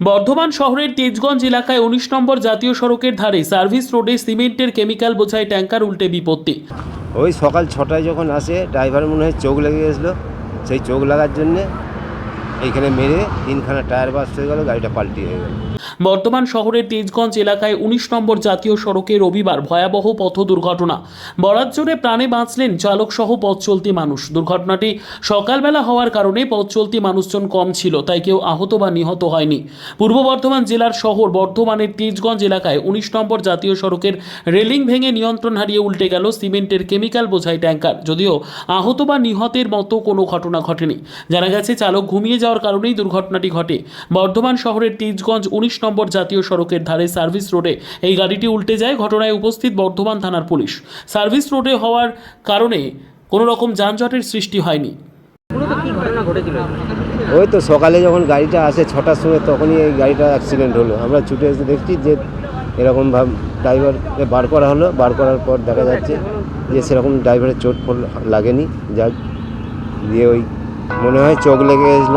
বর্ধমান শহরের তেজগঞ্জ এলাকায় উনিশ নম্বর জাতীয় সড়কের ধারে সার্ভিস রোডে সিমেন্টের কেমিক্যাল বোঝায় ট্যাঙ্কার উল্টে বিপত্তি। ওই সকাল ছটায় যখন আসে ড্রাইভার মনে হয় চোখ লেগে গেছিল। সেই চোখ লাগার জন্যে এইখানে মেরে তিনখানা টায়ার বাস্ট হয়ে গেল, গাড়িটা পাল্টি হয়ে গেল। বর্তমান শহরের তেজগঞ্জ এলাকায় উনিশ নম্বর জাতীয় সড়কে রবিবার ভয়াবহ পথ দুর্ঘটনা। বরাত জোরে প্রাণে বাঁচলেন চালক সহ পথ চলতি মানুষ। দুর্ঘটনাটি সকালবেলা হওয়ার কারণে পথ চলতি মানুষজন কম ছিল, তাই কেউ আহত বা নিহত হয়নি। পূর্ব বর্ধমান জেলার শহর বর্ধমানের তেজগঞ্জ এলাকায় উনিশ নম্বর জাতীয় সড়কের রেলিং ভেঙে নিয়ন্ত্রণ হারিয়ে উল্টে গেল সিমেন্টের কেমিক্যাল বোঝাই ট্যাঙ্কার। যদিও আহত বা নিহতের মতো কোনো ঘটনা ঘটেনি। জানা গেছে, চালক ঘুমিয়ে যাওয়ার কারণেই দুর্ঘটনাটি ঘটে। বর্ধমান শহরের তেজগঞ্জ উনিশ নম্বর জাতীয় সড়কের ধারে সার্ভিস রোডে এই গাড়িটি উল্টে যায়। ঘটনায় উপস্থিত বর্ধমান থানার পুলিশ। সার্ভিস রোডে হওয়ার কারণে কোনো রকম যানজটের সৃষ্টি হয়নি। ওই তো সকালে যখন গাড়িটা আসে ছটার সময় তখনই এই গাড়িটা অ্যাক্সিডেন্ট হলো। আমরা ছুটে এসে দেখছি যে এরকম ভাব ড্রাইভারকে বার করা হলো। বার করার পর দেখা যাচ্ছে যে সেরকম ড্রাইভারের চোট ফোট লাগেনি। যাক দিয়ে ওই মনে হয় চোখ লেগে গেছিল।